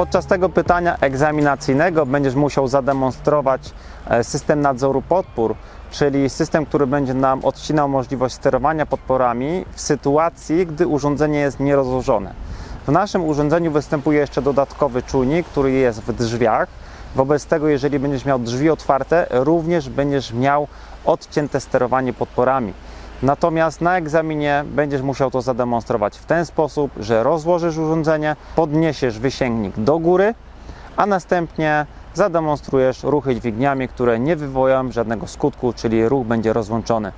Podczas tego pytania egzaminacyjnego będziesz musiał zademonstrować e, system nadzoru podpór, czyli system, który będzie nam odcinał możliwość sterowania podporami w sytuacji, gdy urządzenie jest nierozłożone. W naszym urządzeniu występuje jeszcze dodatkowy czujnik, który jest w drzwiach. Wobec tego, jeżeli będziesz miał drzwi otwarte, również będziesz miał odcięte sterowanie podporami. Natomiast na egzaminie będziesz musiał to zademonstrować w ten sposób, że rozłożysz urządzenie, podniesiesz wysięgnik do góry, a następnie zademonstrujesz ruchy dźwigniami, które nie wywołają żadnego skutku, czyli ruch będzie rozłączony.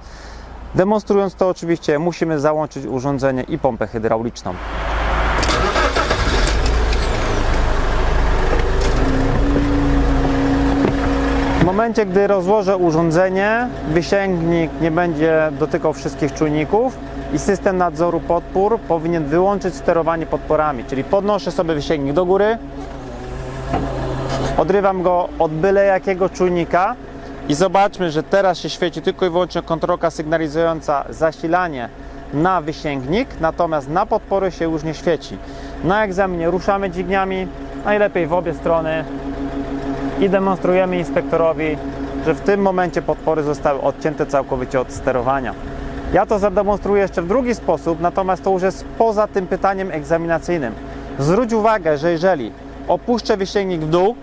Demonstrując to oczywiście musimy załączyć urządzenie i pompę hydrauliczną. Momencie, gdy rozłożę urządzenie, wysięgnik nie będzie dotykał wszystkich czujników i system nadzoru podpór powinien wyłączyć sterowanie podporami, czyli podnoszę sobie wysięgnik do góry, odrywam go od byle jakiego czujnika i zobaczmy, że teraz się świeci tylko i wyłącznie kontrolka sygnalizująca zasilanie na wysięgnik, natomiast na podpory się już nie świeci. Na egzaminie ruszamy dźwigniami, najlepiej w obie strony i demonstrujemy inspektorowi, że w tym momencie podpory zostały odcięte całkowicie od sterowania. Ja to zademonstruję jeszcze w drugi sposób, natomiast to już jest poza tym pytaniem egzaminacyjnym. Zwróć uwagę, że jeżeli opuszczę wysięgnik w dół,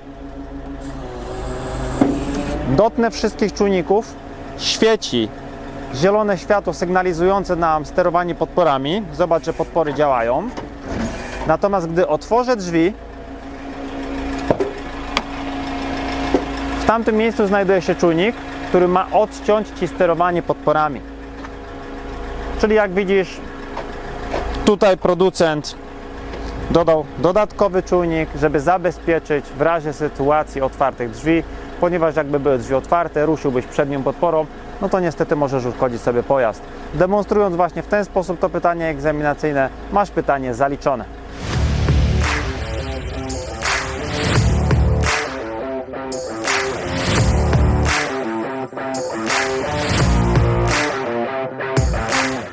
dotnę wszystkich czujników, świeci zielone światło sygnalizujące nam sterowanie podporami. Zobacz, że podpory działają. Natomiast gdy otworzę drzwi, tamtym miejscu znajduje się czujnik, który ma odciąć Ci sterowanie podporami. Czyli jak widzisz, tutaj producent dodał dodatkowy czujnik, żeby zabezpieczyć w razie sytuacji otwartych drzwi, ponieważ jakby były drzwi otwarte, ruszyłbyś przednią podporą, no to niestety możesz uszkodzić sobie pojazd. Demonstrując właśnie w ten sposób to pytanie egzaminacyjne, masz pytanie zaliczone.